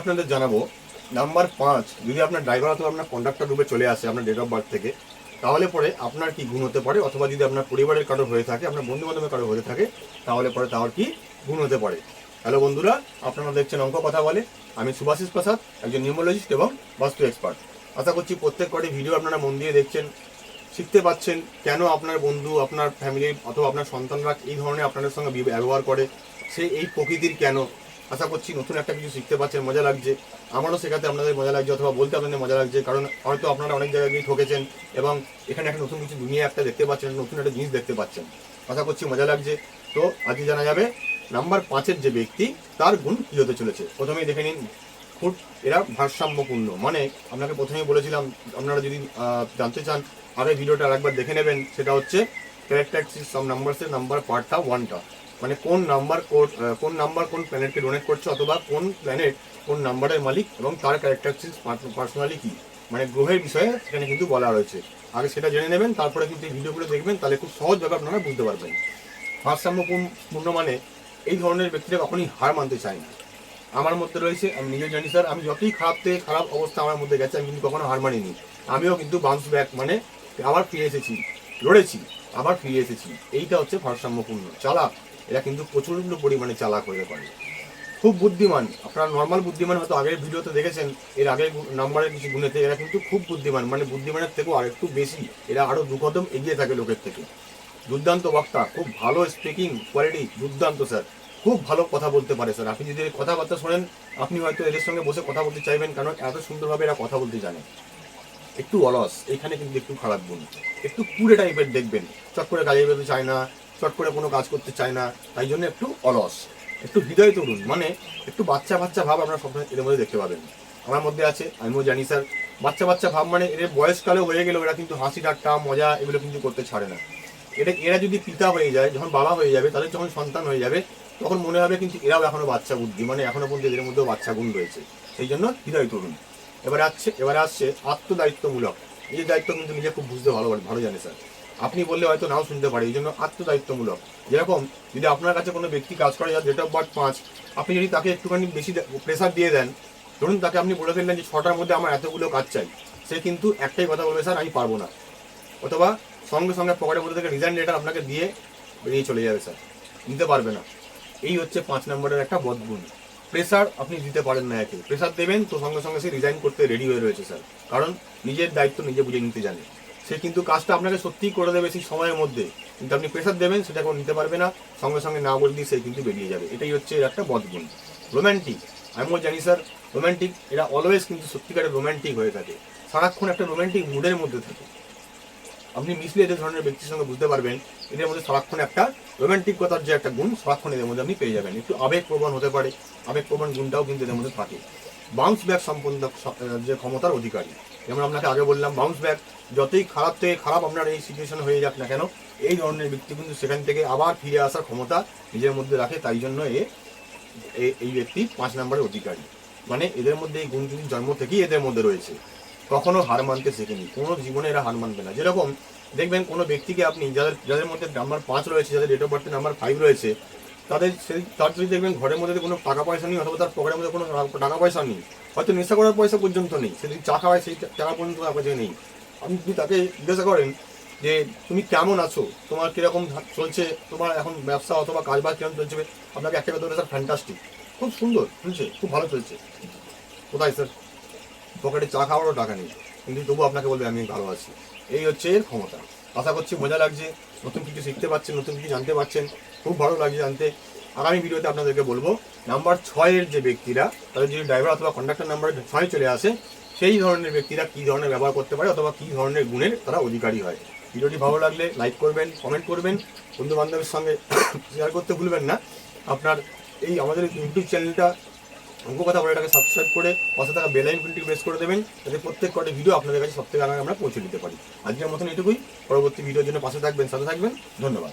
আপনাদের জানাব? নাম্বার পাঁচ, যদি আপনার ড্রাইভার অথবা আপনার কন্ডাক্টর রূপে চলে আসে আপনার ডেট অফ বার্থ থেকে, তাহলে পরে আপনার কি গুণ হতে পারে? অথবা যদি আপনার পরিবারের কারও হয়ে থাকে, আপনার বন্ধু বান্ধবের কারও হয়ে থাকে, তাহলে পরে তার কি গুণ হতে পারে? হ্যালো বন্ধুরা, আপনারা দেখছেন অঙ্ক কথা বলে। আমি সুভাষিস প্রসাদ, একজন নিউমোলজিস্ট এবং বাস্তু এক্সপার্ট আশা করছি প্রত্যেক কটি ভিডিও আপনারা মন দিয়ে দেখছেন, শিখতে পাচ্ছেন কেন আপনার বন্ধু, আপনার ফ্যামিলির অথবা আপনার সন্তানরা এই ধরনের আপনাদের সঙ্গে ব্যবহার করে, সে এই প্রকৃতির কেন? আশা করছি নতুন একটা কিছু শিখতে পাচ্ছেন মজা লাগছে। আমারও শেখাতে আপনাদের মজা লাগছে, অথবা বলতে আপনাদের মজা লাগছে, কারণ হয়তো আপনারা অনেক জায়গায় গিয়ে ঠকেছেন এবং এখানে একটা নতুন কিছু দুনিয়া একটা দেখতে পাচ্ছেন, নতুন একটা জিনিস দেখতে পাচ্ছেন। আশা করছি মজা লাগছে। তো আজকে জানা যাবে, নাম্বার পাঁচের যে ব্যক্তি, তার গুণ কী হতে চলেছে? প্রথমেই দেখে নিন ফুট এরা ভারসাম্যপূর্ণ। মানে আপনাকে প্রথমেই বলেছিলাম, আপনারা যদি জানতে চান, আগে ভিডিওটা আরেকবার দেখে নেবেন, সেটা হচ্ছে ক্যারেক্টারিস্টিক সাম নাম্বারসের নাম্বার পার্টটা ওয়ানটা মানে কোন নাম্বার কোন নাম্বার কোন প্ল্যানেটকে ডোনেট করছে অথবা কোন প্ল্যানেট কোন নাম্বারের মালিক এবং তার ক্যারেক্টারিস্টিক পার্সোনালি কি? মানে গ্রহের বিষয়ে সেখানে কিন্তু বলা রয়েছে। আগে সেটা জেনে নেবেন, তারপরে কিন্তু এই ভিডিওগুলো দেখবেন, তাহলে খুব সহজভাবে আপনারা বুঝতে পারবেন। ভারসাম্যপূর্ণ মানে এই ধরনের ব্যক্তিরা কখনই হার মানতে চায় না। আমার মধ্যে রয়েছে, আমি নিজে জানি স্যার আমি যতই খারাপ থেকে খারাপ অবস্থা আমার মধ্যে গেছে, আমি কিন্তু কখনো হার মানিনি। আমিও কিন্তু বাউন্স ব্যাক মানে আবার ফিরে এসেছি, লড়েছি, আবার ফিরে এসেছি। এইটা হচ্ছে ভারসাম্যপূর্ণ। চালাক এরা কিন্তু প্রচণ্ড পরিমাণে চালাক হতে পারে খুব বুদ্ধিমান। আপনারা নর্মাল বুদ্ধিমান হয়তো আগের ভিডিওতে দেখেছেন, এর আগের নাম্বারের কিছু গুণেতে এরা কিন্তু খুব বুদ্ধিমান। মানে বুদ্ধিমানের থেকেও আরেকটু বেশি। এরা আরও দু কদম এগিয়ে থাকে লোকের থেকে। দুর্দান্ত বক্তা, খুব ভালো স্পিকিং কোয়ালিটি দুর্দান্ত স্যার খুব ভালো কথা বলতে পারে স্যার আপনি যদি কথাবার্তা শোনেন, আপনি হয়তো এদের সঙ্গে বসে কথা বলতে চাইবেন, কারণ এত সুন্দরভাবে এরা কথা বলতে জানে। একটু অলস, এখানে কিন্তু একটু খারাপ গুণ। একটু কুড়ে টাইপের দেখবেন। চট করে কাজে বেরোতে চায় না চট করে কোনো কাজ করতে চায় না, তাই জন্য একটু অলস, একটু হৃদয় তরুণ মানে একটু বাচ্চা বাচ্চা ভাব আপনারা সবসময় এদের মধ্যে দেখতে পাবেন। আমার মধ্যে আছে, আমিও জানি স্যার, বাচ্চা বাচ্চা ভাব মানে এদের বয়সকালেও হয়ে গেলেও এরা কিন্তু হাসি ঠাট্টা, মজা এগুলো কিন্তু করতে ছাড়ে না। এটা এরা যদি পিতা হয়ে যায়, যখন বাবা হয়ে যাবে, তাদের যখন সন্তান হয়ে যাবে, তখন মনে হবে কিন্তু এরাও এখনও বাচ্চা বুদ্ধি মানে এখনও পর্যন্ত এদের মধ্যেও বাচ্চা গুণ রয়েছে। সেই জন্য হৃদয় তরুণ। এবারে আসছে এবারে আসছে আত্মদায়িত্বমূলক। এই দায়িত্ব কিন্তু নিজে খুব বুঝতে ভালো ভালো জানে স্যার। আপনি বললে হয়তো নাও শুনতে পারে, এই জন্য আত্মদায়িত্বমূলক। যেরকম যদি আপনার কাছে কোনো ব্যক্তি কাজ করে, যার ডেট অফ বার্থ পাঁচ, আপনি যদি তাকে একটুখানি বেশি প্রেশার দিয়ে দেন, ধরুন তাকে আপনি বলে ফেললেন যে ছটার মধ্যে আমার এতগুলো কাজ চাই, সে কিন্তু একটাই কথা বলবে, স্যার, আমি পারব না। অথবা সঙ্গে সঙ্গে পকেটের মধ্যে থেকে রিজাইন লেটার আপনাকে দিয়ে বেরিয়ে চলে যাবে, স্যার। নিতে পারবে না। এই হচ্ছে পাঁচ নম্বরের একটা বদগুণ। প্রেসার আপনি দিতে পারেন না একে। প্রেসার দেবেন, তো সঙ্গে সঙ্গে সে রিজাইন করতে রেডি হয়ে রয়েছে, স্যার। কারণ নিজের দায়িত্ব নিজে বুঝে নিতে জানে। সে কিন্তু কাজটা আপনাকে সত্যিই করে দেবে সেই সময়ের মধ্যে। কিন্তু আপনি প্রেশার দেবেন, সেটা কোনো নিতে পারবে না। সঙ্গে সঙ্গে না বলে দিয়ে সে কিন্তু বেরিয়ে যাবে। এটাই হচ্ছে এর একটা বদগুণ। রোম্যান্টিক আমিও জানি স্যার রোম্যান্টিক এরা অলওয়েজ কিন্তু সত্যিকারের রোম্যান্টিক হয়ে থাকে। সারাক্ষণ একটা রোম্যান্টিক মুডের মধ্যে থাকে। আপনি মিশলে এদের ধরনের ব্যক্তির সঙ্গে বুঝতে পারবেন, এদের মধ্যে সারাক্ষণ একটা রোমান্টিকতার যে একটা গুণ, সারাক্ষণ এদের মধ্যে আপনি পেয়ে যাবেন। একটু আবেগপ্রবণ হতে পারে। আবেগপ্রবণ গুণটাও কিন্তু এদের মধ্যে থাকে। বাউন্স ব্যাক সম্পন্ন যে ক্ষমতার অধিকারী। যেমন আপনাকে আগে বললাম বাউন্স ব্যাক যতই খারাপ থেকে খারাপ আপনার এই সিচুয়েশন হয়ে যাক না কেন, এই ধরনের ব্যক্তি কিন্তু সেখান থেকে আবার ফিরে আসার ক্ষমতা নিজের মধ্যে রাখে, তাই জন্য এ এই ব্যক্তি পাঁচ নম্বরের অধিকারী। মানে এদের মধ্যে এই গুণ জন্ম থেকেই এদের মধ্যে রয়েছে। কখনো হার মানতে শেখেনি, কোনো জীবনে এরা হার মানবে না। যেরকম দেখবেন কোনো ব্যক্তিকে আপনি যাদের যাদের মধ্যে নাম্বার পাঁচ রয়েছে, যাদের ডেট অফ বার্থে নাম্বার ফাইভ রয়েছে তাদের সেই তার যদি দেখবেন ঘরের মধ্যে কোনো টাকা পয়সা নেই অথবা তার পকেটের মধ্যে কোনো টাকা পয়সা নেই, হয়তো নেশা করার পয়সা পর্যন্ত নেই সে যদি চা খাওয়ায় সেই টাকা পর্যন্ত তার কাছে নেই। আপনি যদি তাকে জিজ্ঞাসা করেন যে, তুমি কেমন আছো? তোমার কীরকম চলছে? তোমার এখন ব্যবসা অথবা কাজ বাজ চলছে? আপনাকে একটা কথা স্যার ফ্যান্টাস্টিক খুব সুন্দর, চলছে, খুব ভালো চলছে। কোথায় স্যার? পকেটে চা খাওয়ারও টাকা নেই। কিন্তু তবু আপনাকে বলবে, আমি ভালো আছি। এই হচ্ছে এর ক্ষমতা। আশা করছি মজা লাগছে, নতুন কিছু শিখতে পারছেন, নতুন কিছু জানতে পারছেন, খুব ভালো লাগছে জানতে। আগামী ভিডিওতে আপনাদেরকে বলব, নাম্বার ছয়ের যে ব্যক্তিরা, তাদের যদি ড্রাইভার অথবা কন্ডাক্টর নাম্বার ছয় চলে আসে, সেই ধরনের ব্যক্তিরা কী ধরনের ব্যবহার করতে পারে অথবা কী ধরনের গুণের তারা অধিকারী হয়। ভিডিওটি ভালো লাগলে লাইক করবেন কমেন্ট করবেন বন্ধু বান্ধবের সঙ্গে শেয়ার করতে ভুলবেন না। আপনার এই আমাদের ইউটিউব চ্যানেলটা অঙ্ক কথা বলে এটাকে সাবস্ক্রাইব করে পাশে থাকা বেলাইন আইকনটি প্রেস করে দেবেন, যাতে প্রত্যেক কটি ভিডিও আপনাদের কাছে সব থেকে আগে আমরা পৌঁছে দিতে পারি। আজকের মতন এটুকুই। পরবর্তী ভিডিওর জন্য পাশে থাকবেন, সাথে থাকবেন। ধন্যবাদ।